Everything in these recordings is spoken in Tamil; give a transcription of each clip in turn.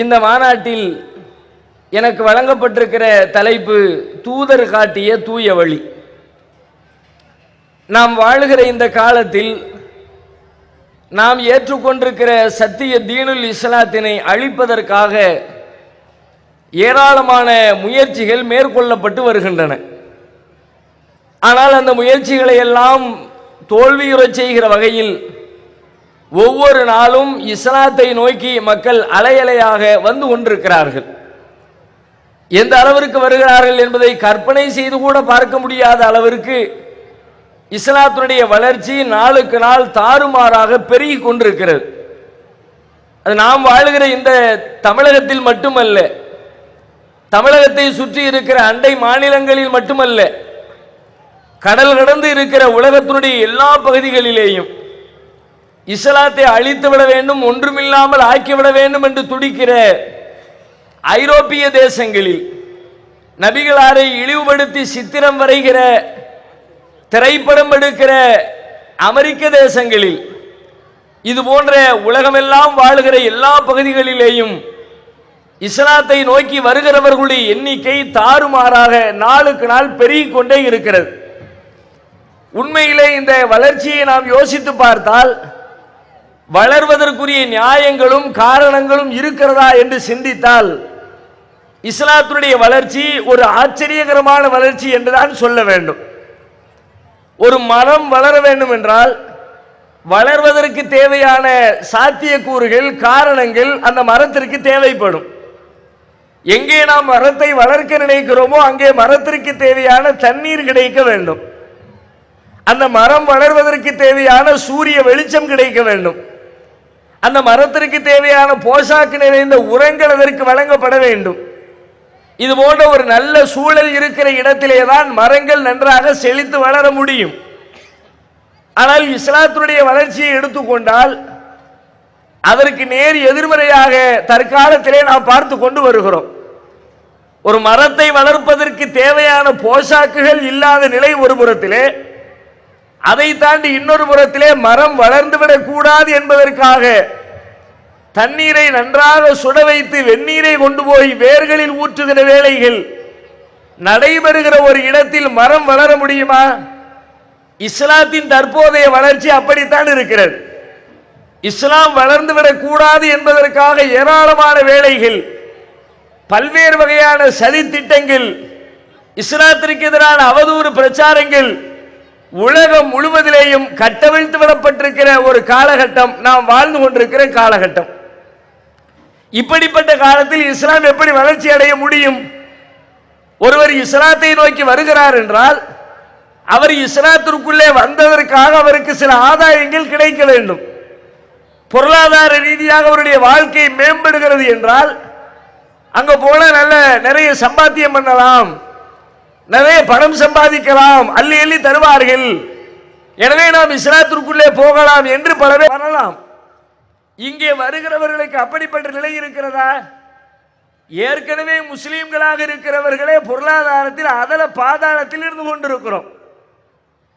இந்த மாநாட்டில் எனக்கு வழங்கப்பட்டிருக்கிற தலைப்பு தூதர் காட்டிய தூய வழி. நாம் வாழுகிற இந்த காலத்தில் நாம் ஏற்றுக்கொண்டிருக்கிற சத்திய தீனுல் இஸ்லாத்தினை அழிப்பதற்காக ஏராளமான முயற்சிகள் மேற்கொள்ளப்பட்டு வருகின்றன. ஆனால் அந்த முயற்சிகளை எல்லாம் தோல்வியுறச் செய்கிற வகையில் ஒவ்வொரு நாளும் இஸ்லாத்தை நோக்கி மக்கள் அலையலையாக வந்து கொண்டிருக்கிறார்கள். எந்த அளவிற்கு வருகிறார்கள் என்பதை கற்பனை செய்து கூட பார்க்க முடியாத அளவிற்கு இஸ்லாத்தினுடைய வளர்ச்சி நாளுக்கு நாள் தாறுமாறாக பெருகி கொண்டிருக்கிறது. அது நாம் வாழுகிற இந்த தமிழகத்தில் மட்டுமல்ல தமிழகத்தை சுற்றி இருக்கிற அண்டை மாநிலங்களில் மட்டுமல்ல கடல் கடந்து இருக்கிற உலகத்தினுடைய எல்லா பகுதிகளிலேயும் இஸ்லாத்தை அழித்து விட வேண்டும் ஒன்றுமில்லாமல் ஆக்கிவிட வேண்டும் என்று துடிக்கிற ஐரோப்பிய தேசங்களில் நபிகளாரை இழிவுபடுத்தி சித்திரம் வரைகிற திரைப்படம் எடுக்கிற அமெரிக்க தேசங்களில் இது போன்ற உலகமெல்லாம் வாழுகிற எல்லா பகுதிகளிலேயும் இஸ்லாத்தை நோக்கி வருகிறவர்களுடைய எண்ணிக்கை தாறுமாறாக நாளுக்கு நாள் பெருகிக் கொண்டே இருக்கிறது. உண்மையிலே இந்த வளர்ச்சியை நாம் யோசித்து பார்த்தால் வளர்வதற்குரிய நியாயங்களும் காரணங்களும் இருக்கிறதா என்று சிந்தித்தால் இஸ்லாத்தினுடைய வளர்ச்சி ஒரு ஆச்சரியகரமான வளர்ச்சி என்றுதான் சொல்ல வேண்டும். ஒரு மரம் வளர வேண்டும் என்றால் வளர்வதற்கு தேவையான சாத்தியக்கூறுகள் காரணங்கள் அந்த மரத்திற்கு தேவைப்படும். எங்கே நாம் மரத்தை வளர்க்க நினைக்கிறோமோ அங்கே மரத்திற்கு தேவையான தண்ணீர் கிடைக்க வேண்டும். அந்த மரம் வளர்வதற்கு தேவையான சூரிய வெளிச்சம் கிடைக்க வேண்டும். அந்த மரத்திற்கு தேவையான போஷாக்கு நிறைந்த உரங்கள் அதற்கு வழங்கப்பட வேண்டும். இது போன்ற ஒரு நல்ல சூழல் இருக்கிற இடத்திலே தான் மரங்கள் நன்றாக செழித்து வளர முடியும். ஆனால் இஸ்லாத்தினுடைய வளர்ச்சியை எடுத்துக்கொண்டால் அதற்கு நேர் எதிர்மறையாக தற்காலத்திலே நாம் பார்த்து கொண்டு வருகிறோம். ஒரு மரத்தை வளர்ப்பதற்கு தேவையான போஷாக்குகள் இல்லாத நிலை ஒரு புறத்திலே அதை தாண்டி இன்னொரு புறத்திலே மரம் வளர்ந்துவிடக் கூடாது என்பதற்காக தண்ணீரை நன்றாக சுட வைத்து வெந்நீரை கொண்டு போய் வேர்களில் ஊற்றுகிற வேலைகள் நடைபெறுகிற ஒரு இடத்தில் மரம் வளர முடியுமா? இஸ்லாத்தின் தற்போதைய வளர்ச்சி அப்படித்தான் இருக்கிறது. இஸ்லாம் வளர்ந்துவிடக் கூடாது என்பதற்காக ஏராளமான வேலைகள் பல்வேறு வகையான சதி திட்டங்கள் இஸ்லாத்திற்கு எதிரான அவதூறு பிரச்சாரங்கள் உலகம் முழுவதிலேயும் கட்டவிழ்த்து விடப்பட்டிருக்கிற ஒரு காலகட்டம் நாம் வாழ்ந்து கொண்டிருக்கிற காலகட்டம். இப்படிப்பட்ட காலத்தில் இஸ்லாம் எப்படி வளர்ச்சி அடைய முடியும்? ஒருவர் இஸ்லாத்தை நோக்கி வருகிறார் என்றால் அவர் இஸ்லாத்திற்குள்ளே வந்ததற்காக அவருக்கு சில ஆதாயங்கள் கிடைக்க வேண்டும். பொருளாதார ரீதியாக அவருடைய வாழ்க்கை மேம்படுகிறது என்றால் அங்க போல நல்ல நிறைய சம்பாத்தியம் பண்ணலாம். நிறைய பணம் சம்பாதிக்கலாம். அள்ளி அள்ளி தருவார்கள். எனவே நாம் இஸ்லாத்திற்குள்ளே போகலாம் என்று பலவே வரலாம். இங்கே வருகிறவர்களுக்கு அப்படிப்பட்ட நிலை இருக்கிறதா? ஏற்கனவே முஸ்லீம்களாக இருக்கிறவர்களே பொருளாதாரத்தில் அதல பாதாளத்தில் இருந்து கொண்டிருக்கிறோம்.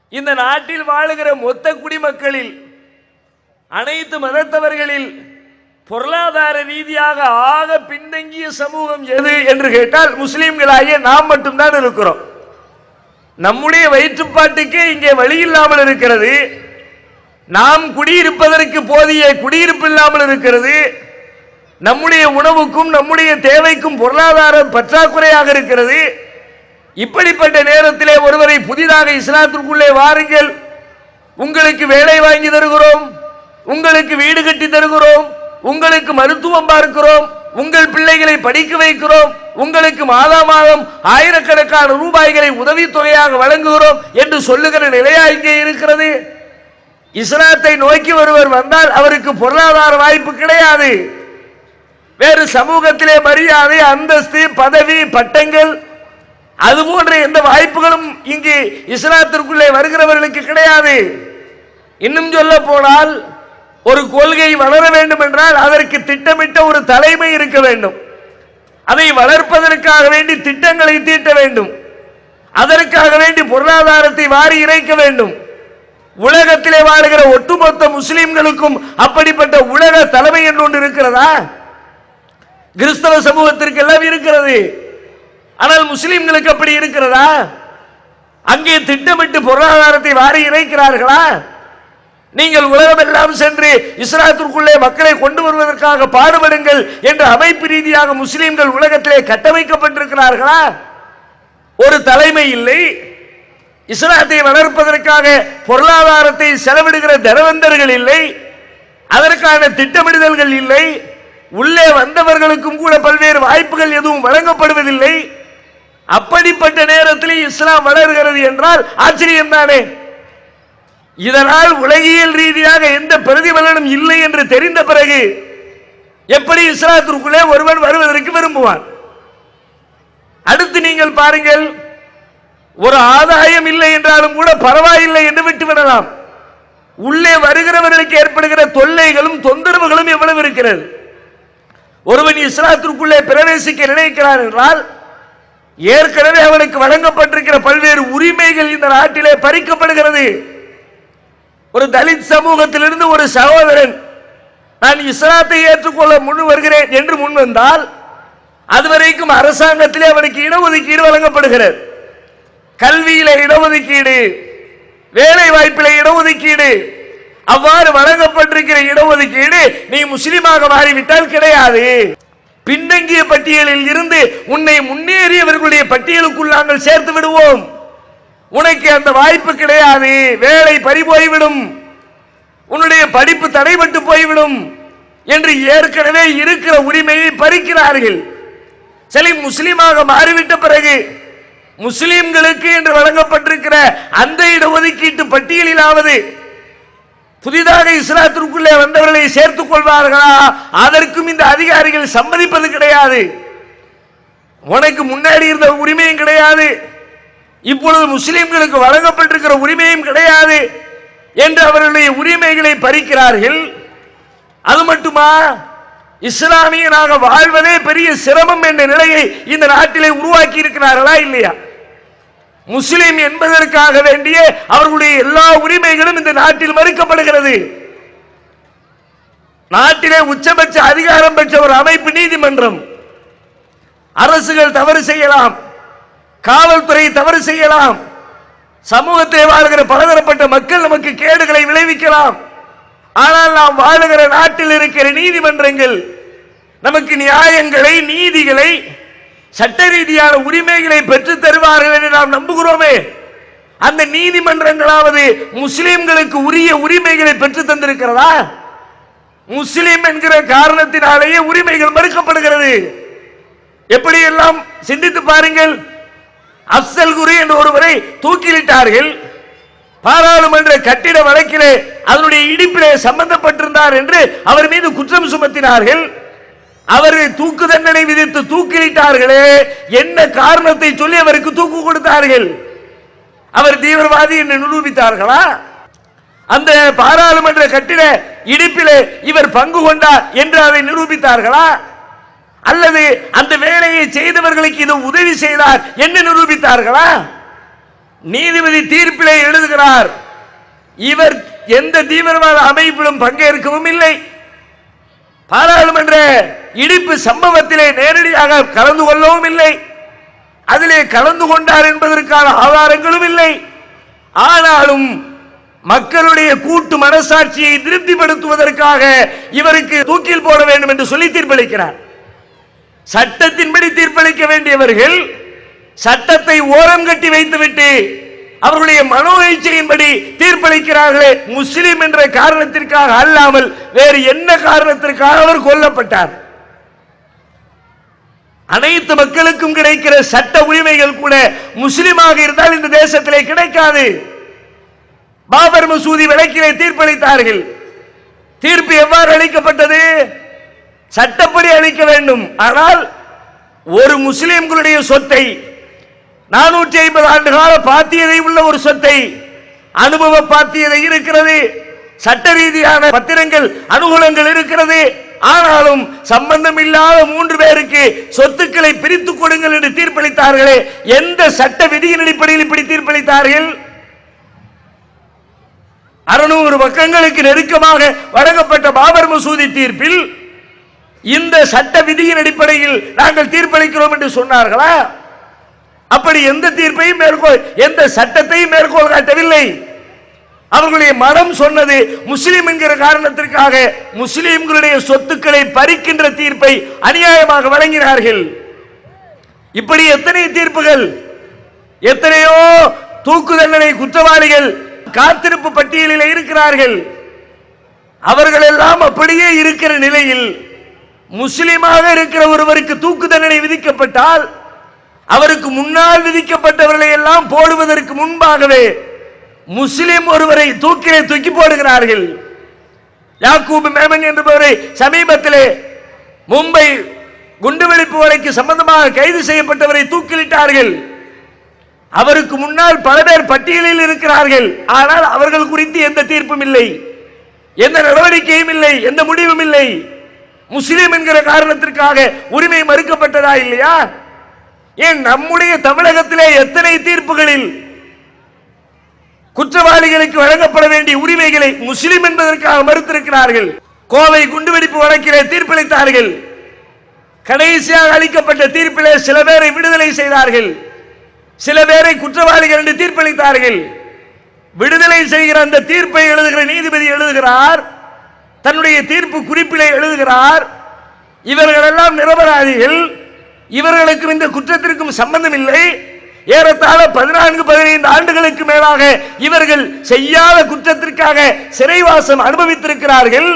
இந்த நாட்டில் வாழுகிற மொத்த குடிமக்களில் அனைத்து மதத்தவர்களில் பொருளாதார ரீதியாக ஆக பின்தங்கிய சமூகம் எது என்று கேட்டால் முஸ்லீம்களாகிய நாம் மட்டும்தான் இருக்கிறோம். நம்முடைய வயிற்றுப்பாட்டுக்கே இங்கே வழி இல்லாமல் இருக்கிறது. நாம் குடியிருப்பதற்கு போதிய குடியிருப்பு இல்லாமல் இருக்கிறது. நம்முடைய உணவுக்கும் நம்முடைய தேவைக்கும் பொருளாதார பற்றாக்குறையாக இருக்கிறது. இப்படிப்பட்ட நேரத்திலே ஒருவரை புதிதாக இஸ்லாத்திற்குள்ளே வாருங்கள். உங்களுக்கு வேலை வாங்கி தருகிறோம். உங்களுக்கு வீடு கட்டி தருகிறோம். உங்களுக்கு மருத்துவம் பார்க்கிறோம் உங்கள் பிள்ளைகளை படிக்க வைக்கிறோம் உங்களுக்கு மாதா மாதம் ஆயிரக்கணக்கான ரூபாய்களை உதவித்தொகையாக வழங்குகிறோம் என்று சொல்லுகிற நிலையா இங்கே இருக்கிறது? இஸ்லாத்தை நோக்கி ஒருவர் வந்தால் அவருக்கு பொருளாதார வாய்ப்பு கிடையாது. வேறு சமூகத்திலே மரியாதை அந்தஸ்து பதவி பட்டங்கள் அது போன்ற எந்த வாய்ப்புகளும் இங்கு இஸ்லாத்திற்குள்ளே வருகிறவர்களுக்கு கிடையாது. இன்னும் சொல்ல போனால் ஒரு கொள்கை வளர வேண்டும் என்றால் அதற்கு திட்டமிட்ட ஒரு தலைமை இருக்க வேண்டும். அதை வளர்ப்பதற்காக வேண்டி திட்டங்களை தீட்ட வேண்டும். அதற்காக வேண்டி பொருளாதாரத்தை வாரி இறைக்க வேண்டும். உலகத்திலே வாழ்கிற ஒட்டுமொத்த முஸ்லிம்களுக்கும் அப்படிப்பட்ட உலக தலைமை என்று ஒன்று இருக்கிறதா? கிறிஸ்தவ சமூகத்திற்கு எல்லாம் இருக்கிறது. ஆனால் முஸ்லிம்களுக்கு அப்படி இருக்கிறதா? அங்கே திட்டமிட்டு பொருளாதாரத்தை வாரி இறைக்கிறார்களா? நீங்கள் உலகமெல்லாம் சென்று இஸ்லாத்திற்குள்ளே மக்களை கொண்டு வருவதற்காக பாடுபடுங்கள் என்ற அமைப்பு ரீதியாக முஸ்லிம்கள் உலகத்திலே கட்டமைக்கப்பட்டிருக்கிறார்களா? ஒரு தலைமை இல்லை. இஸ்லாத்தை வளர்ப்பதற்காக பொருளாதாரத்தை செலவிடுகிற தனவந்தர்கள் இல்லை. அதற்கான திட்டமிடுதல்கள் இல்லை. உள்ளே வந்தவர்களுக்கும் கூட பல்வேறு வாய்ப்புகள் எதுவும் வழங்கப்படுவதில்லை. அப்படிப்பட்ட நேரத்தில் இஸ்லாம் வளர்கிறது என்றால் ஆச்சரியம் தானே இதனால் உலகியல் ரீதியாக எந்த பிரதிபலனும் இல்லை என்று தெரிந்த பிறகு எப்படி இஸ்லாத்திற்குள்ளே ஒருவன் வருவதற்கு விரும்புவான்? அடுத்து நீங்கள் பாருங்கள் ஒரு ஆதாயம் இல்லை என்றாலும் கூட பரவாயில்லை என்று விட்டுவிடலாம் உள்ளே வருகிறவர்களுக்கு ஏற்படுகிற தொல்லைகளும் தொந்தரவுகளும் எவ்வளவு இருக்கிறது? ஒருவன் இஸ்லாத்திற்குள்ளே பிரவேசிக்க நினைக்கிறான் என்றால் ஏற்கனவே அவனுக்கு வழங்கப்பட்டிருக்கிற பல்வேறு உரிமைகள் இந்த நாட்டிலே பறிக்கப்படுகிறது. ஒரு தலித் சமூகத்திலிருந்து ஒரு சகோதரன் நான் இஸ்லாத்தை ஏற்றுக்கொள்ள முன் வருகிறேன் என்று முன் வந்தால் அதுவரைக்கும் அரசாங்கத்திலே அவனுக்கு இடஒதுக்கீடு வழங்கப்படுகிறது. கல்வியில இடஒதுக்கீடு வேலை வாய்ப்பில இடஒதுக்கீடு அவ்வாறு வழங்கப்பட்டிருக்கிற இடஒதுக்கீடு நீ முஸ்லிமாக மாறிவிட்டால் கிடையாது. பின்தங்கிய பட்டியலில் இருந்து உன்னை முன்னேறியவர்களுடைய பட்டியலுக்குள் நாங்கள் சேர்த்து விடுவோம். உனக்கு அந்த வாய்ப்பு கிடையாது. வேலை பறி போய்விடும். உன்னுடைய படிப்பு தடைபட்டு போய்விடும் என்று ஏற்கனவே இருக்கிற உரிமையை பறிக்கிறார்கள். சரி முஸ்லீமாக மாறிவிட்ட பிறகு முஸ்லிம்களுக்கு என்று வழங்கப்பட்டிருக்கிற அந்த இடஒதுக்கீட்டு பட்டியலிலாவது புதிதாக இஸ்லாத்திற்குள்ளே வந்தவர்களை சேர்த்துக் கொள்வார்களா? அதற்கும் இந்த அதிகாரிகள் சம்மதிப்பது கிடையாது. உனக்கு முன்னாடி இருந்த உரிமையும் கிடையாது. இப்பொழுது முஸ்லிம்களுக்கு வழங்கப்பட்டிருக்கிற உரிமையும் கிடையாது என்று அவர்களுடைய உரிமைகளை பறிக்கிறார்கள். அது மட்டுமா? இஸ்லாமியனாக வாழ்வதே பெரிய சிரமம் என்ற நிலையை இந்த நாட்டிலே உருவாக்கி இருக்கிறார்களா இல்லையா? முஸ்லிம் என்பதற்காக வேண்டிய அவர்களுடைய எல்லா உரிமைகளும் இந்த நாட்டில் மறுக்கப்படுகிறது. நாட்டிலே உச்சபட்ச அதிகாரம் பெற்ற ஒரு அமைப்பு நீதிமன்றம். அரசுகள் தவறு செய்யலாம். காவல்துறை தவறு செய்யலாம். சமூகத்தை வாழ்கிற பலதரப்பட்ட மக்கள் நமக்கு கேடுகளை விளைவிக்கலாம். ஆனால் நாம் வாழுகிற நாட்டில் இருக்கிற நீதிமன்றங்கள் நமக்கு நியாயங்களை நீதிகளை சட்ட ரீதியான உரிமைகளை பெற்றுத் தருவார்கள் என்று நாம் நம்புகிறோமே. அந்த நீதிமன்றங்களாவது முஸ்லிம்களுக்கு உரிய உரிமைகளை பெற்று தந்திருக்கிறதா? முஸ்லிம் என்கிற காரணத்தினாலேயே உரிமைகள் மறுக்கப்படுகிறது. எப்படி எல்லாம் சிந்தித்து பாருங்கள். அப்சல் குரு என்று ஒருவரை தூக்கிலிட்டார்கள். பாராளுமன்ற கட்டிட வழக்கிலே அதனுடைய இடிப்பிலே சம்பந்தப்பட்டிருந்தார் என்று அவர் மீது குற்றம் சுமத்தினார்கள். அவரை தூக்கு தண்டனை விதித்து தூக்கிலிட்டார்களே என்ன காரணத்தை சொல்லி அவருக்கு தூக்கு கொடுத்தார்கள்? அவர் தீவிரவாதி என்று நிரூபித்தார்களா? அந்த பாராளுமன்ற கட்டிட இடிப்பிலே இவர் பங்கு கொண்டார் என்று அதை நிரூபித்தார்களா? அல்லது அந்த வேலையை செய்தவர்களுக்கு இது உதவி செய்தார் என்று நிரூபித்தார்களா? நீதிபதி தீர்ப்பிலே எழுதுகிறார் இவர் எந்த தீவிரவாத அமைப்பிலும் பங்கேற்கவும் இல்லை. பாராளுமன்ற இடிப்பு சம்பவத்திலே நேரடியாக கலந்து கொள்ளவும் இல்லை. அதிலே கலந்து கொண்டார் என்பதற்கான ஆதாரங்களும் இல்லை. ஆனாலும் மக்களுடைய கூட்டு மனசாட்சியை திருப்திப்படுத்துவதற்காக இவருக்கு தூக்கில் போட வேண்டும் என்று சொல்லி தீர்ப்பளிக்கிறார். சட்டத்தின்படி தீர்ப்பளிக்க வேண்டியவர்கள் சட்டத்தை ஓரம் கட்டி வைத்துவிட்டு அவர்களுடைய மனோ இச்சையின்படி தீர்ப்பளிக்கிறார்களே. முஸ்லிம் என்ற காரணத்திற்காக அல்லாமல் வேறு என்ன காரணத்திற்காக அவர் கொல்லப்பட்டார்? அனைத்து மக்களுக்கும் கிடைக்கிற சட்ட உரிமைகள் கூட முஸ்லிமாக இருந்தால் இந்த தேசத்திலே கிடைக்காது. பாபர் மசூதி விளக்கிலே தீர்ப்பளித்தார்கள். தீர்ப்பு எவ்வாறு அளிக்கப்பட்டது? சட்டப்படி அளிக்க வேண்டும். ஆனால் ஒரு முஸ்லிம்களுடைய சொத்தை நானூற்றி ஐம்பது ஆண்டு கால பாத்தியதை உள்ள ஒரு சொத்தை அனுபவ பாத்தியதை இருக்கிறது சட்ட ரீதியான பத்திரங்கள் அனுகூலங்கள் இருக்கிறது. ஆனாலும் சம்பந்தம் இல்லாத மூன்று பேருக்கு சொத்துக்களை பிரித்துக் கொடுங்கள் என்று தீர்ப்பளித்தார்களே. எந்த சட்ட விதியின் அடிப்படையில் இப்படி தீர்ப்பளித்தார்கள்? அறுநூறு பக்கங்களுக்கு நெருக்கமாக வழங்கப்பட்ட பாபர் மசூதி தீர்ப்பில் இந்த சட்ட விதியின் அடிப்படையில் நாங்கள் தீர்ப்பளிக்கிறோம் என்று சொன்னார்களா? அப்படி எந்த தீர்ப்பையும் மேற்கோள் எந்த சட்டத்தையும் மேற்கோள் காட்டவில்லை. அவர்களுடைய மனம் சொன்னது முஸ்லீம் என்கிற காரணத்திற்காக முஸ்லீம்களுடைய சொத்துக்களை பறிக்கின்ற தீர்ப்பை அநியாயமாக வழங்கினார்கள். இப்படி எத்தனை தீர்ப்புகள்? எத்தனையோ தூக்கு தண்டனை குற்றவாளிகள் காத்திருப்பு பட்டியலில் இருக்கிறார்கள். அவர்கள் எல்லாம் அப்படியே இருக்கிற நிலையில் முஸ்லிமாக இருக்கிற ஒருவருக்கு தூக்கு தண்டனை விதிக்கப்பட்டால் அவருக்கு முன்னால் விதிக்கப்பட்டவர்களை எல்லாம் போடுவதற்கு முன்பாகவே முஸ்லிம் ஒருவரை தூக்கிலே தூக்கி போடுகிறார்கள். யாக்கூப் மேமன் என்பவரை சமீபத்திலே மும்பை குண்டுவெடிப்பு வழக்கு சம்பந்தமாக கைது செய்யப்பட்டவரை தூக்கிலிட்டார்கள். அவருக்கு முன்னால் பல பேர் பட்டியலில் இருக்கிறார்கள். ஆனால் அவர்கள் குறித்து எந்த தீர்ப்பும் இல்லை. எந்த நடவடிக்கையும் இல்லை. எந்த முடிவும் இல்லை. முஸ்லிம் என்கிற காரணத்திற்காக உரிமை மறுக்கப்பட்டதா இல்லையா? ஏன் நம்முடைய தமிழகத்திலே எத்தனை தீர்ப்புகளில் குற்றவாளிகளுக்கு வழங்கப்பட வேண்டிய உரிமைகளை முஸ்லிம் என்பதற்காக மறுத்திருக்கிறார்கள்? கோவை குண்டுவெடிப்பு வழக்கிலே தீர்ப்பளித்தார்கள். கடைசியாக அளிக்கப்பட்ட தீர்ப்பிலே சில பேரை விடுதலை செய்தார்கள். சில பேரை குற்றவாளிகள் என்று தீர்ப்பளித்தார்கள். விடுதலை செய்கிற அந்த தீர்ப்பை எழுதுகிற நீதிபதி எழுதுகிறார் தன்னுடைய தீர்ப்பு குறிப்பிலே எழுதுகிறார் இவர்களெல்லாம் நிரபராதிகள் இவர்களுக்கும் இந்த குற்றத்திற்கும் சம்பந்தம் இல்லை ஏறத்தாழ பதினான்கு பதினைந்து ஆண்டுகளுக்கு மேலாக இவர்கள் செய்யாத குற்றத்திற்காக சிறைவாசம் அனுபவித்திருக்கிறார்கள்.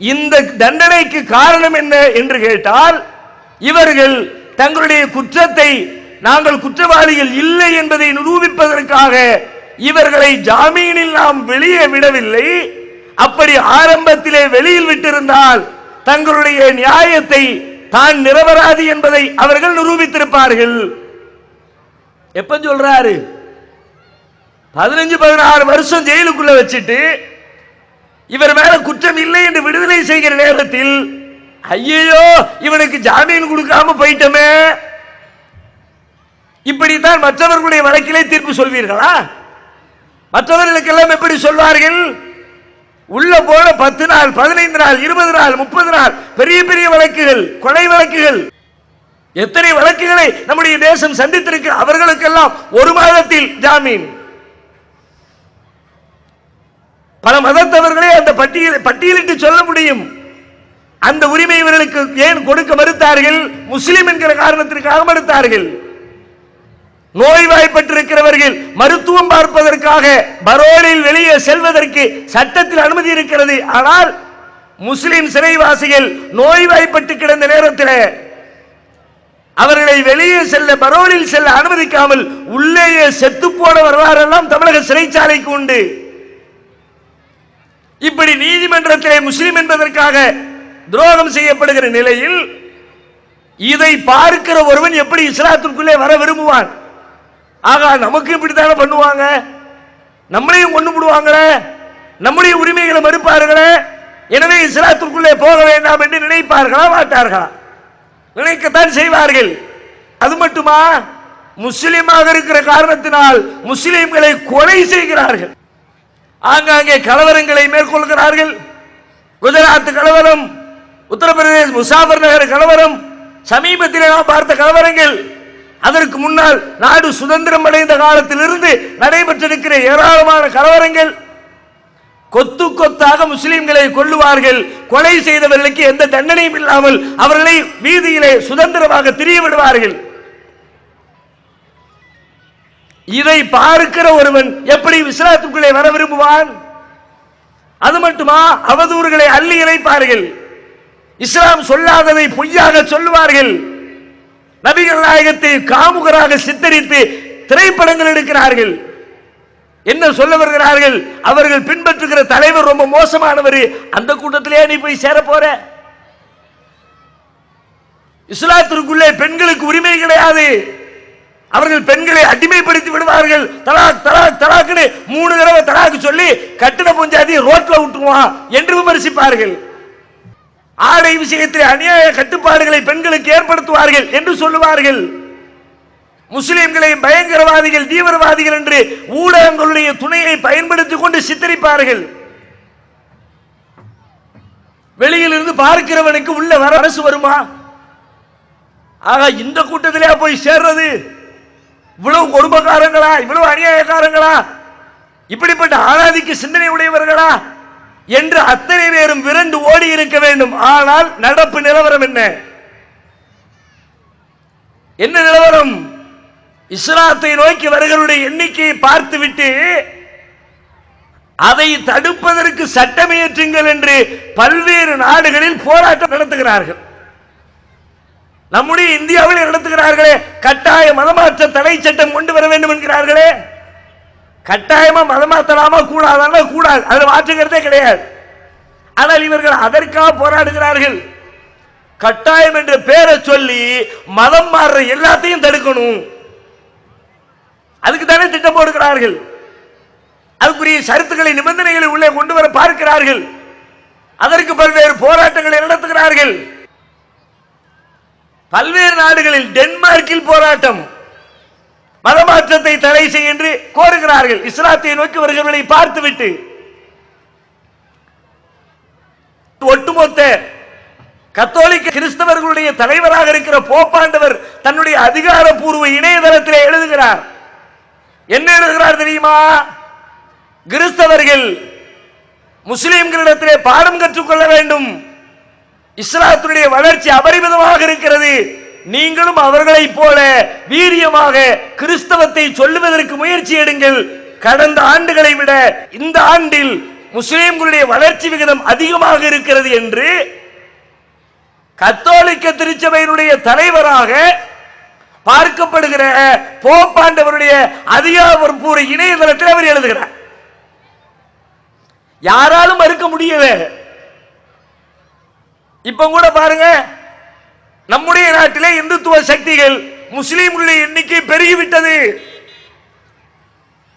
இந்த தண்டனைக்கு காரணம் என்ன என்று கேட்டால் இவர்கள் தங்களுடைய குற்றத்தை நாங்கள் குற்றவாளிகள் இல்லை என்பதை நிரூபிப்பதற்காக இவர்களை ஜாமீனில் நாம் வெளியே விடவில்லை. அப்படி ஆரம்பத்திலே வெளியில் விட்டிருந்தால் தங்களுடைய நியாயத்தை தான் நிறவராது என்பதை அவர்கள் நிரூபித்திருப்பார்கள். எப்ப சொல்றாரு? பதினஞ்சு பதினாறு வருஷம் ஜெயிலுக்குள்ள வச்சுட்டு இவர் மேல குற்றம் இல்லை என்று விடுதலை செய்கிற நேரத்தில் ஐயோ இவனுக்கு ஜாமீன் கொடுக்காம போயிட்டோமே. இப்படித்தான் மற்றவர்களுடைய வழக்கிலே தீர்ப்பு சொல்வீர்களா? மற்றவர்களுக்கெல்லாம் எப்படி சொல்வார்கள்? உள்ள போன பத்து நாள் பதினைந்து நாள் இருபது நாள் முப்பது நாள் பெரிய பெரிய வழக்குகள் கொலை வழக்குகள். எத்தனை வழக்குகளை நம்முடைய தேசம் சந்தித்திருக்கு அவர்களுக்கெல்லாம் ஒரு மாதத்தில் ஜாமீன். பல மதத்தவர்களே அந்த பட்டியல் பட்டியலிட்டு சொல்ல முடியும். அந்த உரிமை இவர்களுக்கு ஏன் கொடுக்க மறுத்தார்கள்? முஸ்லிம் என்கிற காரணத்திற்காக மறுத்தார்கள். நோய்வாய்ப்பட்டிருக்கிறவர்கள் மருத்துவம் பார்ப்பதற்காக பரோலில் வெளியே செல்வதற்கு சட்டத்தில் அனுமதி இருக்கிறது. ஆனால் முஸ்லிம் சிறைவாசிகள் நோய்வாய்ப்பட்டு கிடந்த நேரத்தில் அவர்களை வெளியே செல்ல பரோலில் செல்ல அனுமதிக்காமல் உள்ளேயே செத்து போன வரலாறெல்லாம் தமிழக சிறைச்சாலைக்கு உண்டு. இப்படி நீதிமன்றத்திலே முஸ்லிம் என்பதற்காக துரோகம் செய்யப்படுகிற நிலையில் இதை பார்க்கிற ஒருவன் எப்படி இஸ்லாத்திற்குள்ளே வர விரும்புவான்? ஆகா நமக்கு இப்படித்தானே பண்ணுவாங்க? நம்மளையும் கொண்டு விடுவாங்களே? நம்முடைய உரிமைகளை மறுப்பார்களே? எனவே இஸ்லாத்திற்குள்ளே போக வேண்டாம் என்று நினைப்பார்களா மாட்டார்களா? நினைக்கத்தான் செய்வார்கள். அது மட்டுமா? முஸ்லிமாக இருக்கிற காரணத்தினால் முஸ்லிம்களை கொலை செய்கிறார்கள். ஆங்காங்கே கலவரங்களை மேற்கொள்கிறார்கள். குஜராத் கலவரம் உத்தரப்பிரதேஷ் முசாபர் நகர் கலவரம் சமீபத்தில் நாம் பார்த்த கலவரங்கள். அதற்கு முன்னால் நாடு சுதந்திரம் அடைந்த காலத்திலிருந்து நடைபெற்றிருக்கிற ஏராளமான கலவரங்கள் கொத்து கொத்தாக முஸ்லிம்களை கொல்லுவார்கள். கொலை செய்தவர்களுக்கு எந்த தண்டனையும் இல்லாமல் அவர்களை வீதியிலே சுதந்திரமாக திரிய விடுவார்கள் இதை பார்க்கிற ஒருவன் எப்படி விஸ்ராத்துக்குள்ளே வர விரும்புவான்? அது மட்டுமா? அவதூறுகளை அள்ளி இணைப்பார்கள் இஸ்லாம் சொல்லாததை பொய்யாக சொல்லுவார்கள். நபிகள் நாயகத்தை காமுகராக சித்தரித்து திரைப்படங்கள் எடுக்கிறார்கள். என்ன சொல்ல வருகிறார்கள்? அவர்கள் பின்பற்றுகிற தலைவர் ரொம்ப மோசமானவர். அந்த கூட்டத்திலே நீ போய் சேர போற? இஸ்லாத்திற்குள்ளே பெண்களுக்கு உரிமை கிடையாது. அவர்கள் பெண்களை அடிமைப்படுத்தி விடுவார்கள். தலாக் தலாக் தலாக்குன்னு மூணு தடவை தலாக்கு சொல்லி கட்டிட பொஞ்சாதி ரோட்ல விட்டுருவான் என்று விமர்சிப்பார்கள். ஆடை விஷயத்தில் அநியாய கட்டுப்பாடுகளை பெண்களுக்கு ஏற்படுத்துவார்கள் என்று சொல்லுவார்கள். முஸ்லிம்களை பயங்கரவாதிகள் தீவிரவாதிகள் என்று ஊடகங்களுடைய துணையை பயன்படுத்திக் கொண்டு சித்தரிப்பார்கள். வெளியிலிருந்து பார்க்கிறவனுக்கு உள்ள வர அரசு வருமா? ஆக இந்த கூட்டத்திலே போய் சேர்றது? இவ்வளவு குடும்பக்காரங்களா இவ்வளவு அநியாயக்காரங்களா? இப்படிப்பட்ட ஆராதிக்கு சிந்தனை உடையவர்களா? என்று அத்தனை பேரும் விரண்டு ஓடி இருக்க வேண்டும். ஆனால் நடப்பு நிலவரம் என்ன? என்ன நிலவரம்? இஸ்லாத்தை நோக்கி வருகளுடைய எண்ணிக்கையை பார்த்துவிட்டு அதை தடுப்பதற்கு சட்டமியற்றுங்கள் என்று பல்வேறு நாடுகளில் போராட்டம் நடத்துகிறார்கள். நம்முடைய இந்தியாவில் நடத்துகிறார்களே கட்டாய மதமாற்ற தடை சட்டம் கொண்டு வர வேண்டும் என்கிறார்களே. கட்டாயமா மதமாத்தலாமா கூடாதானா கூடாது. அதில் மாற்றுகிறதே கிடையாது. ஆனால் இவர்கள் அதற்காக போராடுகிறார்கள். கட்டாயம் என்ற பேரை சொல்லி மதம் மாறுற எல்லாத்தையும் தடுக்கணும். அதுக்கு தானே திட்டம் போடுகிறார்கள். அதுக்குரிய சருத்துக்களை நிபந்தனைகளை உள்ளே கொண்டு வர பார்க்கிறார்கள். அதற்கு பல்வேறு போராட்டங்களை நடத்துகிறார்கள். பல்வேறு நாடுகளில் டென்மார்க்கில் போராட்டம். மதமாற்றத்தை தடை செய்ய என்று கோருகிறார்கள். இஸ்லாத்தை நோக்கி வருகிறவர்களை பார்த்துவிட்டு ஒட்டுமொத்த கத்தோலிக்க கிறிஸ்தவர்களுடைய தலைவராக இருக்கிற போப்பாண்டவர் தன்னுடைய அதிகாரப்பூர்வ இணையதளத்திலே எழுதுகிறார். என்ன எழுதுகிறார் தெரியுமா? கிறிஸ்தவர்கள் முஸ்லிம்களிடத்திலே பாடம் கற்றுக்கொள்ள வேண்டும். இஸ்லாத்தினுடைய வளர்ச்சி அபரிமிதமாக இருக்கிறது. நீங்களும் அவர்களைப் போல வீரியமாக கிறிஸ்தவத்தை சொல்லுவதற்கு முயற்சி எடுங்கள். கடந்த ஆண்டுகளை விட இந்த ஆண்டில் முஸ்லிம்களுடைய வளர்ச்சி விகிதம் அதிகமாக இருக்கிறது என்று கத்தோலிக்க திருச்சபையினுடைய தலைவராக பார்க்கப்படுகிற போப்பாண்டவருடைய அதிகாரப்பூர்வ இணையதளத்தில் அவர் எழுதுகிறார். யாராலும் மறுக்க முடியவே. இப்ப கூட பாருங்க நம்முடைய நாட்டிலே இந்துத்துவ சக்திகள் முஸ்லீம்களுடைய எண்ணிக்கை பெருகிவிட்டது.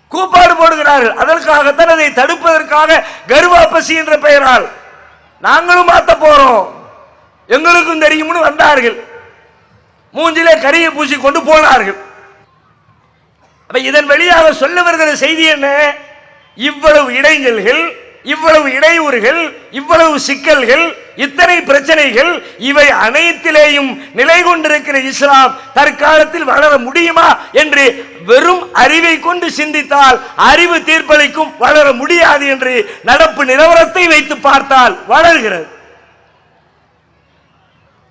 கூப்பாடு போடுகிறார்கள். அதற்காகத்தான் அதை தடுப்பதற்காக கருவாப்பசி என்ற பெயரால் நாங்களும் மாத்த போறோம். எங்களுக்கும் தெரியும்னு வந்தார்கள். மூஞ்சிலே கரியை பூசி கொண்டு போனார்கள். இதன் வழியாக சொல்ல வருகிற செய்தி என்ன? இவ்வளவு இடைஞ்சல்கள் இவ்வளவு இடையூறுகள் இவ்வளவு சிக்கல்கள் இத்தனை பிரச்சனைகள் இவை அனைத்திலேயும் நிலை கொண்டிருக்கிற இஸ்லாம் தற்காலத்தில் வளர முடியுமா என்று வெறும் அறிவை கொண்டு சிந்தித்தால் அறிவு தீர்ப்பளிக்கும் வளர முடியாது என்று நடப்பு நிலவரத்தை வைத்து பார்த்தால் வளர்கிறது.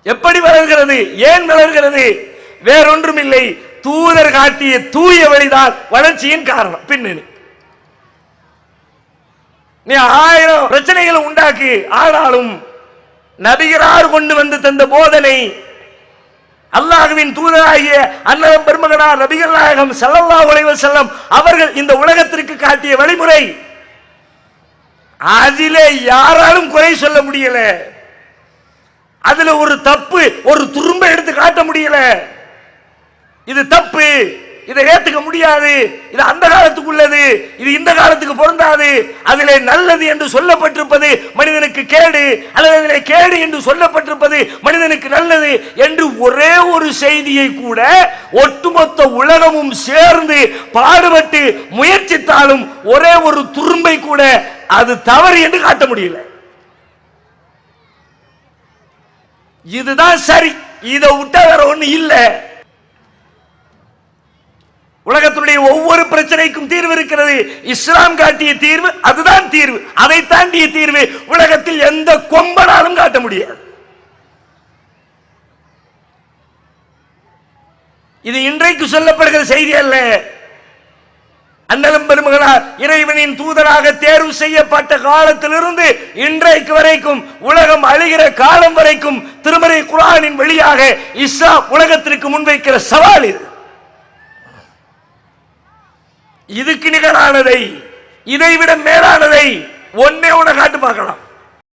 எப்படி வளர்கிறது? ஏன் வளர்கிறது? வேறொன்றும் இல்லை தூதர் காட்டிய தூய வழிதான் வளர்ச்சியின் காரணம். பின்னணி. நீ ஆயிரம் பிரச்சனைகளை உண்டாக்கி ஆனாலும் நபிகரார் கொண்டு வந்து தந்த போதனை அல்லாஹுவின் தூதராகிய அன்னதம் பெருமகனார் நபிகள் நாயகம் செல்லல்லா உழைவ செல்லம் அவர்கள் இந்த உலகத்திற்கு காட்டிய வழிமுறை. அதிலே யாராலும் குறை சொல்ல முடியல. அதுல ஒரு தப்பு ஒரு துரும்ப எடுத்து காட்ட முடியல. இது தப்பு. இதை ஏத்துக்க முடியாது. இது அந்த காலத்துக்குள்ளது. இது இந்த காலத்துக்கு பொருந்தாது. அதிலே நல்லது என்று சொல்லப்பட்டிருப்பது மனிதனுக்கு கேடு. அல்லது அதிலே கேடு என்று சொல்லப்பட்டிருப்பது மனிதனுக்கு நல்லது என்று ஒரே ஒரு செய்தியை கூட ஒட்டுமொத்த உலகமும் சேர்ந்து பாடுபட்டு முயற்சித்தாலும் ஒரே ஒரு துரும்பை கூட அது தவறு என்று காட்ட முடியல. இதுதான் சரி. இதை விட்டா வேற ஒண்ணு இல்லை. உலகத்தினுடைய ஒவ்வொரு பிரச்சனைக்கும் தீர்வு இருக்கிறது. இஸ்லாம் காட்டிய தீர்வு அதுதான் தீர்வு. அதை தாண்டிய தீர்வு உலகத்தில் எந்த கொம்பனாலும் காட்ட முடியாது. இது இன்றைக்கு சொல்லப்படுகிற செய்தி அல்ல. அண்ணலும் பெருமகளார் இறைவனின் தூதராக தேர்வு செய்யப்பட்ட காலத்திலிருந்து இன்றைக்கு வரைக்கும் உலகம் அழிகிற காலம் வரைக்கும் திருமறை குரானின் வழியாக இஸ்லாம் உலகத்திற்கு முன்வைக்கிற சவால் இது. இதுக்கு நிகரானதை இதைவிட மேலானதை ஒன்னே ஒண்ண காட்டு பார்க்கலாம்.